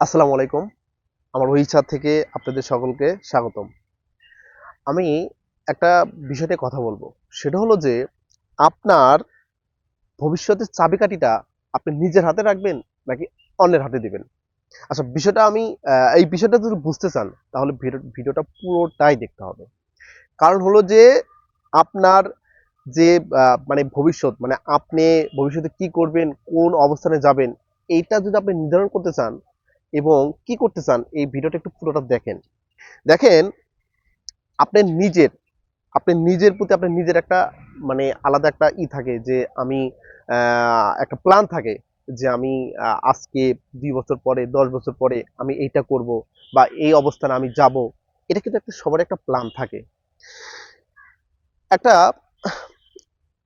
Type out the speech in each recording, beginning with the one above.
আসসালামু আলাইকুম। আমার ওইচা থেকে আপনাদের সকলকে স্বাগতম। আমি একটা বিষয় নিয়ে কথা বলব। সেটা হলো যে, আপনার ভবিষ্যতের চাবিকাঠিটা আপনি নিজের হাতে রাখবেন নাকি অন্যের হাতে দিবেন? আচ্ছা বিষয়টা আমি এই বিষয়টা যদি বুঝতে চান, তাহলে ভিডিও- ভিডিওটা পুরোটাই দেখতে হবে। কারণ হলো যে, আপনার যে মানে ভবিষ্যৎ মানে আপনি ভবিষ্যতে কি করবেন, কোন অবস্থানে যাবেন, এইটা যদি আপনি নির্ধারণ করতে চান এবং কি করতে চান, এই ভিডিওটা একটু পুরোটা দেখেন। দেখেন, আপনি নিজের আপনি নিজের প্রতি আপনার নিজের একটা মানে আলাদা একটা ই থাকে যে আমি একটা প্ল্যান থাকে যে আমি আজকে দুই বছর পরে, দশ বছর পরে আমি এইটা করব বা এই অবস্থানে আমি যাব, এটা কিন্তু একটা সবার একটা প্ল্যান থাকে। একটা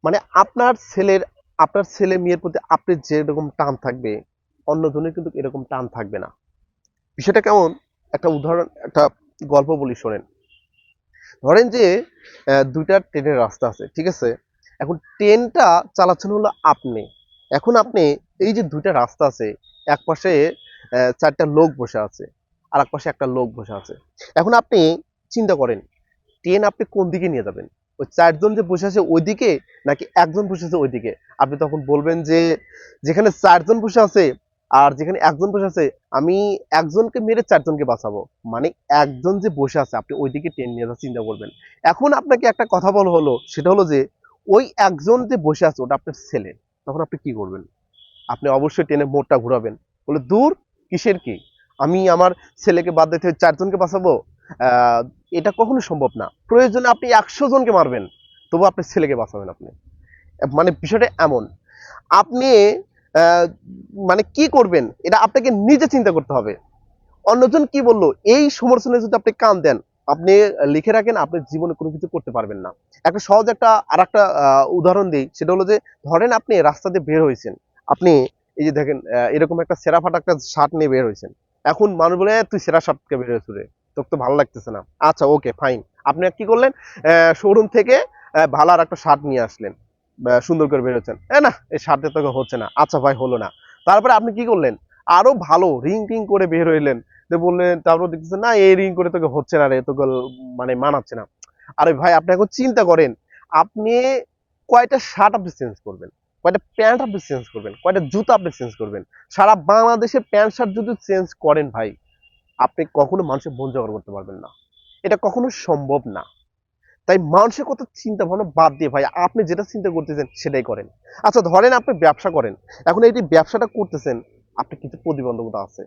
মানে আপনার ছেলের, আপনার ছেলে মেয়ের প্রতি আপনার যেরকম টান থাকবে অন্যজনের কিন্তু এরকম টান থাকবে না। বিষয়টা কেমন? একটা উদাহরণ, একটা গল্প বলি, শোনেন। ধরেন যে দুইটা ট্রেনের রাস্তা আছে, ঠিক আছে? এখন ট্রেনটা চালাচ্ছেন হলো আপনি। এখন আপনি এই যে দুইটা রাস্তা আছে, এক পাশে চারটা লোক বসে আছে আর এক পাশে একটা লোক বসে আছে। এখন আপনি চিন্তা করেন, ট্রেন আপনি কোন দিকে নিয়ে যাবেন? ওই চারজন যে বসে আছে ওইদিকে, নাকি একজন বসে আছে ওইদিকে? আপনি তখন বলবেন যে, যেখানে চারজন বসে আছে আর যেখানে একজন বসে আছে, আমি একজনকে মেরে চারজনকে বাঁচাবো। মানে একজন যে বসে আছে, আপনি ওইদিকে ট্রেন নিয়ে চিন্তা করবেন। এখন আপনাকে একটা কথা বলা হলো, সেটা হলো যে, ওই একজন যে বসে আছে, ওটা আপনার ছেলে। তখন আপনি কি করবেন? আপনি অবশ্যই ট্রেনের মোড়টা ঘোরাবেন। বলে, দূর, কিসের কি? আমি আমার ছেলেকে বাদ দিতে চারজনকে বাঁচাবো? এটা কখনো সম্ভব না। প্রয়োজনে আপনি একশো জনকে মারবেন। তবু আপনার ছেলেকে বাঁচাবেন আপনি। মানে বিষয়টা এমন, আপনি মানে কি করবেন? এটা আপনাকে নিজে চিন্তা করতে হবে। অন্যজন কি বলল? এই সমালোচনায় যদি আপনি কান দেন, আপনি লিখে রাখেন, আপনি জীবনে কোনো কিছু করতে পারবেন না। একটা সহজ একটা আর একটা উদাহরণ দিই। সেটা হলো যে, ধরেন আপনি রাস্তা দিয়ে বের হয়েছেন। আপনি এই যে দেখেন এরকম একটা সেরা ফাটা একটা শার্ট নিয়ে বের হয়েছেন। এখন মানুষ বলে তুই সেরা শার্টকে বের হয়েছ রে। তোকে তো ভালো লাগতেছে না। আচ্ছা ওকে, ফাইন। আপনি কি করলেন? শোরুম থেকে ভালো আর একটা শার্ট নিয়ে আসলেন। সুন্দর করে বেরোচ্ছেন এ না এই শার্টে তোকে হচ্ছে না। আচ্ছা ভাই, হলো না। তারপরে আপনি কি করলেন? আরও ভালো রিং টিং করে বের হইলেন। যে বললেন, তারপর দেখতেছেন, না, এই রিং করে তোকে হচ্ছে না রে, তোকে মানে মানাচ্ছে না। আরে ভাই, আপনি এখন চিন্তা করেন, আপনি কয়টা শার্ট আপনি চেঞ্জ করবেন? কয়টা প্যান্ট আপনি চেঞ্জ করবেন? কয়টা জুতো আপনি চেঞ্জ করবেন? সারা বাংলাদেশে প্যান্ট শার্ট যদি চেঞ্জ করেন ভাই, আপনি কখনো মানুষের মন জোগাড় করতে পারবেন না। এটা কখনো সম্ভব না। তাই মানুষের কথা চিন্তা ভাবনা বাদ দিয়ে ভাই, আপনি যেটা চিন্তা করতেছেন সেটাই করেন। আচ্ছা ধরেন আপনি ব্যবসা করেন। এখন এই ব্যবসাটা করতেছেন আপনি কিছু প্রতিবন্ধকতা আছে।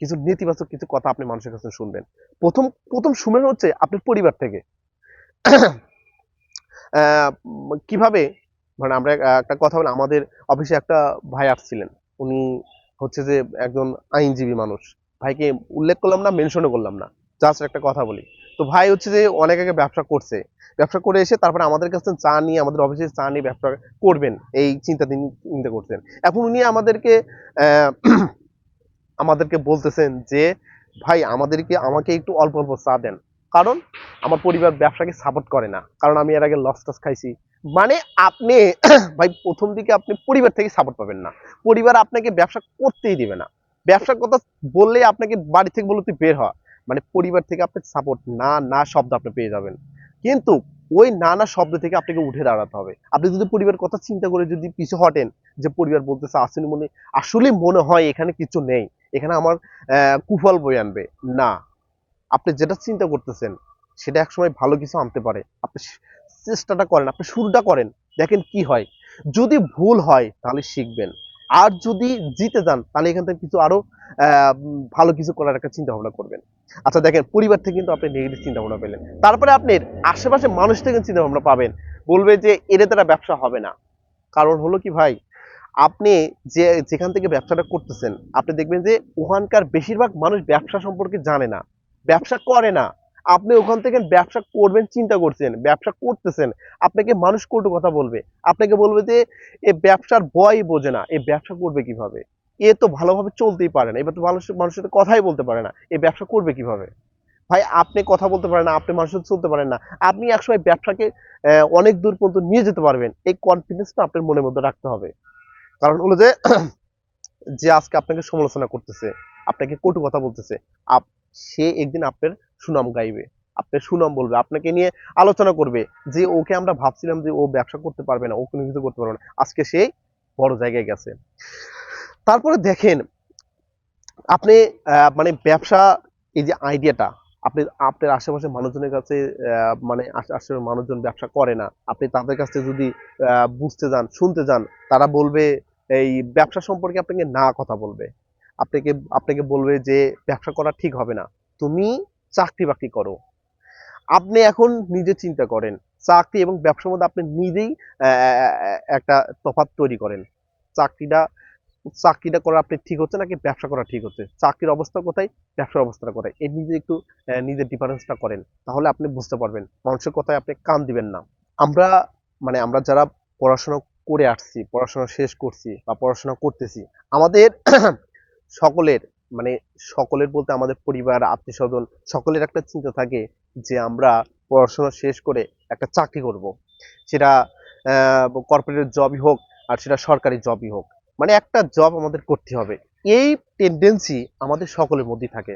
কিছু নেতিবাচক কিছু কথা আপনি মানুষের কাছে শুনবেন। প্রথম প্রথম শুনবেন হচ্ছে আপনার পরিবার থেকে। কীভাবে মানে আমরা একটা কথা বলি, আমাদের অফিসে একটা ভাই আসছিলেন। উনি হচ্ছে যে একজন আইনজীবী মানুষ। ভাইকে উল্লেখ করলাম না মেনশনও করলাম না। জাস্ট একটা কথা বলি। তো ভাই হচ্ছে যে অনেক আগে ব্যবসা করছে। ব্যবসা করে এসে তারপরে আমাদের কাছে চা নিয়ে, আমাদের অফিসে চা নিয়ে ব্যবসা করবেন, এই চিন্তা তিনি চিন্তা করছেন। এখন উনি আমাদেরকে আমাদেরকে বলতেছেন যে, ভাই, আমাদেরকে, আমাকে একটু অল্প অল্প চা দেন। কারণ আমার পরিবার ব্যবসাকে সাপোর্ট করে না। কারণ আমি এর আগে লস টস খাইছি। মানে আপনি, ভাই, প্রথম দিকে আপনি পরিবার থেকে সাপোর্ট পাবেন না। পরিবার আপনাকে ব্যবসা করতেই দিবে না। ব্যবসার কথা বললেই আপনাকে বাড়ি থেকে বলে তুই বের হ মানে পরিবার থেকে আপনাকে সাপোর্ট না না শব্দ আপনি পেয়ে যাবেন। কিন্তু ওই না না শব্দ থেকে আপনাকে উঠে দাঁড়াতে হবে। আপনি যদি পরিবারের কথা চিন্তা করে যদি পিছু হটেন, যে পরিবার বলতেছে, আসলে মনে আসলে মনে হয় এখানে কিছু নেই। এখানে আমার কুফল বই আনবে। না। আপনি যেটা চিন্তা করতেছেন, সেটা একসময় ভালো কিছু আনতে পারে। আপনি চেষ্টাটা করেন, আপনি শুরুটা করেন, দেখেন কি হয়। যদি ভুল হয়, তাহলে শিখবেন। আর যদি জিতে যান, তাহলে এখান থেকে কিছু আরও ভালো কিছু করার একটা চিন্তা ভাবনা করবেন। আচ্ছা দেখেন, পরিবার থেকে কিন্তু আপনি নেগেটিভ চিন্তা ভাবনা পেলেন। তারপরে আপনি আশেপাশে মানুষ থেকে চিন্তা ভাবনা পাবেন। বলবে যে এর দ্বারা ব্যবসা হবে না। কারণ হলো কি ভাই, আপনি যে, যেখান থেকে ব্যবসাটা করতেছেন, আপনি দেখবেন যে, ওখানকার বেশিরভাগ মানুষ ব্যবসা সম্পর্কে জানে না। ব্যবসা করে না। আপনি ওখান থেকে ব্যবসা করবেন, চিন্তা করছেন, ব্যবসা করতেছেন, আপনাকে মানুষ কটু কথা বলবে। আপনাকে বলবে যে, এ ব্যবসার বয় বোঝে না, এ ব্যবসা করবে কীভাবে? এ তো ভালোভাবে চলতেই পারে না, এবার তো ভালো মানুষের কথাই বলতে পারে না, এ ব্যবসা করবে কীভাবে? ভাই, আপনি কথা বলতে পারেন না, আপনি মানুষের চলতে পারেন না, আপনি একসময় ব্যবসাকে অনেক দূর পর্যন্ত নিয়ে যেতে পারবেন, এই কনফিডেন্সটা আপনার মনের মধ্যে রাখতে হবে। কারণ হলো যে যে আজকে আপনাকে সমালোচনা করতেছে, আপনাকে কটু কথা বলতেছে, আপ- সে একদিন আপনার সুনাম গাইবে। আপনার সুনাম বলবে, আপনাকে নিয়ে আলোচনা করবে যে ওকে আমরা ভাবছিলাম যে ও ব্যবসা করতে পারবে না, ও কোনো কিছু করতে পারবে না। আজকে সে বড় জায়গায় গেছে। তারপরে দেখেন, আপনি মানে ব্যবসা, এই যে আইডিয়াটা, আপনি, আপনার আশেপাশে মানুষজনের কাছে মানে আশে- আশেপাশের মানুষজন ব্যবসা করে না। আপনি তাদের কাছে যদি বুঝতে যান, শুনতে যান, তারা বলবে, এই ব্যবসা সম্পর্কে আপনাকে না কথা বলবে। আপনাকে আপনাকে বলবে যে ব্যবসা করা ঠিক হবে না। তুমি চাকরি বাকরি করো। আপনি এখন নিজে চিন্তা করেন, চাকরি এবং ব্যবসার মধ্যে আপনি নিজেই একটা তফাৎ তৈরি করেন। চাকরিটা চাকরিটা করা আপনি ঠিক হচ্ছে নাকি ব্যবসা করা ঠিক হচ্ছে? চাকরির অবস্থা কোথায়? ব্যবসার অবস্থাটা কোথায়? এই নিজে একটু নিজের ডিফারেন্সটা করেন, তাহলে আপনি বুঝতে পারবেন। মানুষের কথায় আপনি কান দিবেন না। আমরা মানে আমরা যারা পড়াশোনা করে আসছি, পড়াশোনা শেষ করছি বা পড়াশোনা করতেছি, আমাদের, সকলের মানে সকলের বলতে আমাদের পরিবার আত্মীয় স্বজন সকলের একটা চিন্তা থাকে যে আমরা পড়াশোনা শেষ করে একটা চাকরি করব। সেটা কর্পোরেট জবই হোক আর সেটা সরকারি জবই হোক। মানে একটা জব আমাদের করতে হবে। এই টেন্ডেন্সি আমাদের সকলের মধ্যেই থাকে।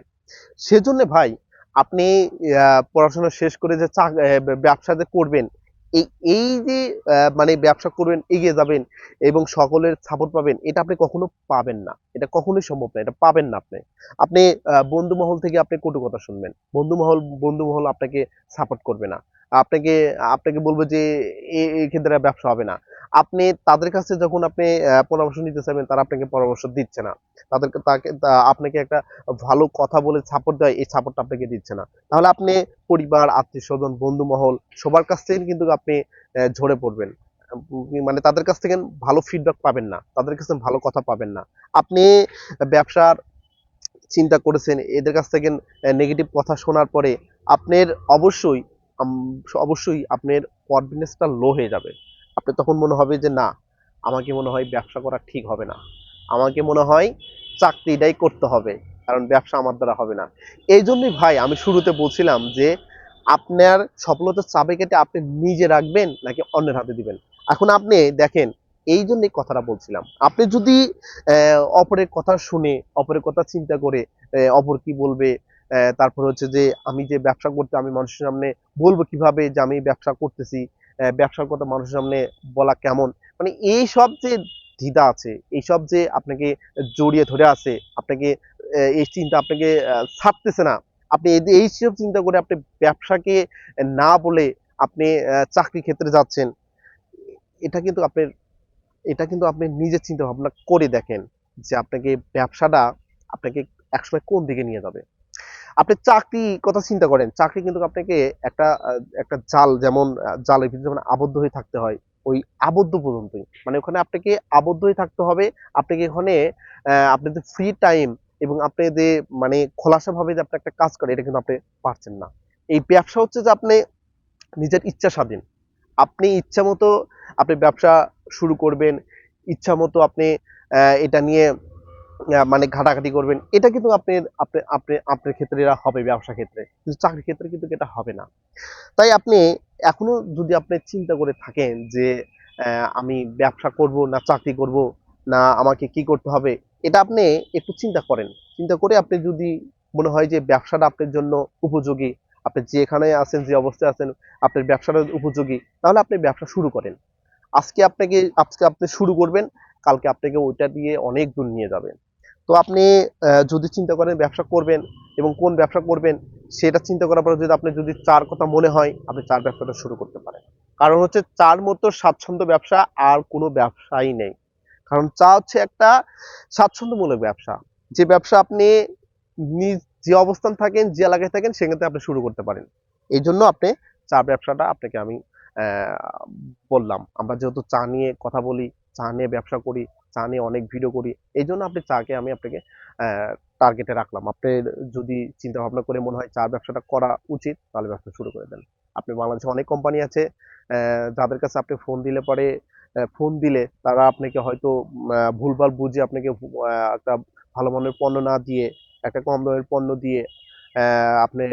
সেজন্য ভাই, আপনি পড়াশোনা শেষ করে যে ব্যবসা যে করবেন এই এই যে মানে ব্যবসা করবেন, এগিয়ে যাবেন এবং সকলের সাপোর্ট পাবেন, এটা আপনি কখনো পাবেন না। এটা কখনোই সম্ভব না, এটা পাবেন না আপনি। আপনি বন্ধু মহল থেকে আপনি কটু কথা শুনবেন। বন্ধু মহল বন্ধু মহল আপনাকে সাপোর্ট করবে না। আপনাকে আপনাকে বলবে যে এই ক্ষেত্রে ব্যবসা হবে না। আপনি তাদের কাছে যখন আপনি পরামর্শ নিতে চাইবেন, তারা আপনাকে পরামর্শ দিচ্ছে না। তাদেরকে, তাকে আপনাকে একটা ভালো কথা বলে সাপোর্ট দেয়, এই সাপোর্টটা আপনাকে দিচ্ছে না। তাহলে আপনি পরিবার আত্মীয় স্বজন বন্ধু মহল সবার কাছ থেকে কিন্তু আপনি ঝরে পড়বেন। মানে তাদের কাছ থেকে ভালো ফিডব্যাক পাবেন না। তাদের কাছে ভালো কথা পাবেন না। আপনি ব্যবসার চিন্তা করেছেন, এদের কাছ থেকে নেগেটিভ কথা শোনার পরে আপনার অবশ্যই অবশ্যই আপনার কনফিডেন্সটা লো হয়ে যাবে। আপনি তখন মনে হবে যে, না, আমাকে মনে হয় ব্যবসা করা ঠিক হবে না। আমাকে মনে হয় চাকরিটাই করতে হবে, কারণ ব্যবসা আমার দ্বারা হবে না। এই জন্যই ভাই আমি শুরুতে বলছিলাম যে, আপনার সফলতার চাবিকাঠি আপনি নিজে রাখবেন নাকি অন্যের হাতে দিবেন? এখন আপনি দেখেন এই জন্যই কথাটা বলছিলাম। আপনি যদি অপরের কথা শুনে, অপরের কথা চিন্তা করে অপর কি বলবে তারপর হচ্ছে যে, আমি যে ব্যবসা করতে, আমি মানুষের সামনে বলব কীভাবে যে, আমি ব্যবসা করতেছি ব্যবসার কথা মানুষের সামনে বলা কেমন? মানে এই সব যে দ্বিধা আছে এইসব যে আপনাকে জড়িয়ে ধরে আছে, আপনাকে এই চিন্তা আপনাকে ছাড়তেছে না। আপনি এই সব চিন্তা করে আপনি ব্যবসাকে না বলে আপনি চাকরি ক্ষেত্রে যাচ্ছেন, এটা কিন্তু আপনার, এটা কিন্তু আপনি নিজের চিন্তা ভাবনা করে দেখেন যে আপনাকে ব্যবসাটা আপনাকে একসময় কোন দিকে নিয়ে যাবে। আপনি চাকরি কথা চিন্তা করেন চাকরি কিন্তু আপনাকে একটা একটা জাল যেমন জালের ভিতরে যেমন আবদ্ধ হয়ে থাকতে হয় ওই আবদ্ধ পর্যন্তই। মানে ওখানে আপনাকে আবদ্ধ হয়ে থাকতে হবে আপনাকে এখানে আহ, আপনি যে ফ্রি টাইম এবং আপনি যে মানে খোলাসা ভাবে যে আপনি একটা কাজ করেন এটা কিন্তু আপনি পারছেন না। এই ব্যবসা হচ্ছে যে আপনি নিজের ইচ্ছা স্বাধীন। আপনি ইচ্ছা মতো আপনি ব্যবসা শুরু করবেন ইচ্ছা মতো আপনি এটা নিয়ে মানে ঘাটাঘাটি করবেন। এটা কিন্তু আপনার, আপনি আপনি, আপনার ক্ষেত্রে এরা হবে, ব্যবসা ক্ষেত্রে। কিন্তু চাকরি ক্ষেত্রে কিন্তু এটা হবে না। তাই আপনি এখনও যদি আপনি চিন্তা করে থাকেন যে আমি ব্যবসা করব না চাকরি করব, না আমাকে কি করতে হবে, এটা আপনি একটু চিন্তা করেন। চিন্তা করে আপনি যদি মনে হয় যে, ব্যবসাটা আপনার জন্য উপযোগী, আপনি যেখানে আছেন, যে অবস্থায় আছেন, আপনার ব্যবসাটা উপযোগী, তাহলে আপনি ব্যবসা শুরু করেন। আজকে আপনাকে, আজকে আপনি শুরু করবেন, কালকে আপনাকে ওইটা দিয়ে অনেক দূর নিয়ে যাবে তো আপনি যদি চিন্তা করেন ব্যবসা করবেন এবং কোন ব্যবসা করবেন, সেটা চিন্তা করার পরে যদি আপনি যদি চার কথা মনে হয়, আপনি চার ব্যবসাটা শুরু করতে পারেন। কারণ হচ্ছে চার মতো স্বাচ্ছন্দ্য ব্যবসা আর কোনো ব্যবসাই নেই। কারণ চা হচ্ছে একটা স্বাচ্ছন্দ্যমূলক ব্যবসা। যে ব্যবসা আপনি নিজ, যে অবস্থান থাকেন, যে এলাকায় থাকেন, সেখান আপনি শুরু করতে পারেন। এই জন্য আপনি চা ব্যবসাটা আপনাকে আমি বললাম। আমরা যেহেতু চা নিয়ে কথা বলি, চা নিয়ে ব্যবসা করি চা নিয়ে অনেক ভিডিও করি এই জন্য আপনি চাকে আমি আপনাকে টার্গেটে রাখলাম। আপনি যদি চিন্তা ভাবনা করে মনে হয় চা ব্যবসাটা করা উচিত, তাহলে ব্যবসা শুরু করে দেন। আপনি বাংলাদেশে অনেক কোম্পানি আছে যাদের কাছে আপনি ফোন দিলে পরে ফোন দিলে তারা আপনাকে হয়তো ভুলভাল বুঝে আপনাকে একটা ভালো মানের পণ্য না দিয়ে, একটা কম দামের পণ্য দিয়ে আপনার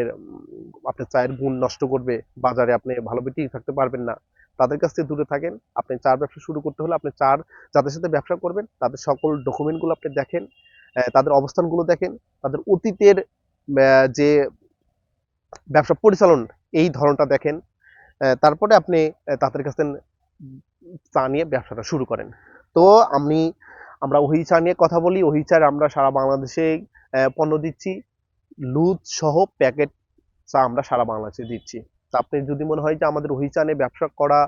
আপনার চায়ের গুণ নষ্ট করবে। বাজারে আপনি ভালোভাবে টিকে থাকতে পারবেন না। তাদের কাছ থেকে দূরে থাকেন। আপনি চার ব্যবসা শুরু করতে হলে আপনি চার যাদের সাথে ব্যবসা করবেন, তাদের সকল ডকুমেন্টগুলো আপনি দেখেন তাদের অবস্থানগুলো দেখেন, তাদের অতীতের যে ব্যবসা পরিচালন, এই ধরনটা দেখেন তারপরে আপনি তাদের কাছে চা নিয়ে ব্যবসাটা শুরু করেন। তো আমি, আমরা ওহি চা নিয়ে কথা বলি, ওহি চার আমরা সারা বাংলাদেশে পণ্য দিচ্ছি। লুজ সহ প্যাকেট চা আমরা সারা বাংলাদেশে দিচ্ছি। তা আপনি যদি মনে হয় যে আমাদের চা ব্যবসা করা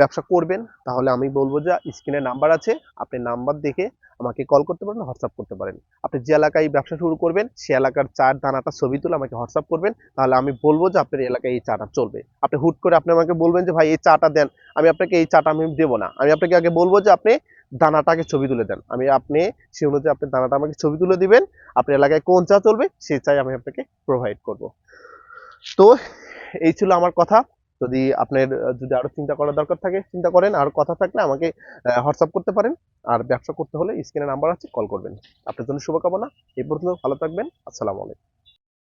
ব্যবসা করবেন, তাহলে আমি বলব যে স্ক্রিনে নাম্বার আছে, আপনি নাম্বার দেখে আমাকে কল করতে পারেন, হোয়াটসঅ্যাপ করতে পারেন। আপনি যে এলাকায় ব্যবসা শুরু করবেন, সে এলাকার চার দানাটা ছবি তুলে আমাকে হোয়াটসঅ্যাপ করবেন, তাহলে আমি বলব যে আপনার এলাকায় এই চাটা চলবে। আপনি হুট করে আপনি আমাকে বলবেন যে, ভাই, এই চাটা দেন। আমি আপনাকে এই চাটা আমি দেবো না। আমি আপনাকে আগে বলব যে, আপনি দানাটাকে ছবি তুলে দেন। আমি, আপনি সে অনুযায়ী আপনি দানাটা আমাকে ছবি তুলে দিবেন, আপনার এলাকায় কোন চা চলবে সেই চাই আমি আপনাকে প্রোভাইড করব। তো এই ছিল আমার কথা। যদি আপনার, যদি আরও চিন্তা করার দরকার থাকে, চিন্তা করেন, আর কথা থাকলে আমাকে হোয়াটসঅ্যাপ করতে পারেন। আর ব্যবসা করতে হলে স্ক্রিনে নাম্বার আছে কল করবেন। আপনার জন্য শুভকামনা। এই পর্যন্ত ভালো থাকবেন। আসসালামু আলাইকুম।